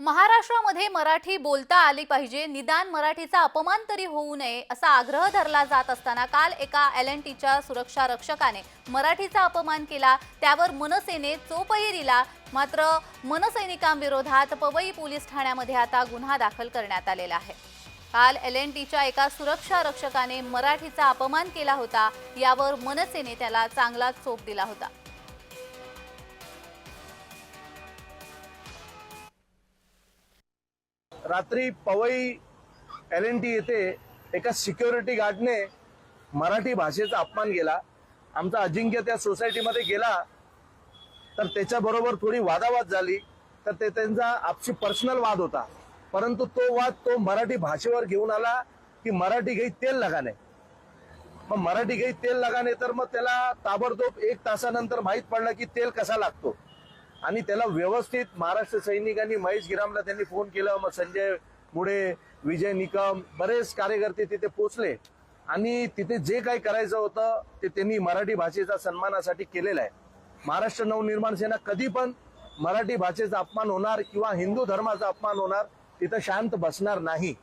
महाराष्ट्रामध्ये मराठी बोलता आली पाहिजे. निदान मराठीचा अपमान तरी होऊ नये असा आग्रह धरला जात असताना काल एका एल एन टीच्या सुरक्षा रक्षकाने मराठीचा अपमान केला. त्यावर मनसेने चोपही दिला. मात्र मनसैनिकांविरोधात पवई पोलीस ठाण्यामध्ये आता गुन्हा दाखल करण्यात आलेला आहे. काल एल एन टीच्या एका सुरक्षा रक्षकाने मराठीचा अपमान केला होता. यावर मनसेने त्याला चांगला चोप दिला होता. रात्री पवई एल एन टी येथे एका सिक्युरिटी गार्डने मराठी भाषेचा अपमान केला. आमचा अजिंक्य त्या सोसायटीमध्ये गेला. तर त्याच्याबरोबर थोडी वादावाद झाली. तर ते त्यांचा आपशी पर्सनल वाद होता. परंतु तो वाद तो मराठी भाषेवर घेऊन आला की मराठी घाई तेल लगाने. मग मराठी घाई तेल लगाने तर मग त्याला ताबडतोब एक तासानंतर माहीत पडलं की तेल कसा लागतो. आणि त्याला व्यवस्थित महाराष्ट्र सैनिकांनी महेश गिरामला त्यांनी फोन केला मग संजय मुळे विजय निकम बरेच कार्यकर्ते तिथे पोचले आणि तिथे जे काही करायचं होतं ते त्यांनी मराठी भाषेचा सन्मानासाठी केलेलं आहे. महाराष्ट्र नवनिर्माण सेना कधी पण मराठी भाषेचा अपमान होणार किंवा हिंदू धर्माचा अपमान होणार तिथं शांत बसणार नाही.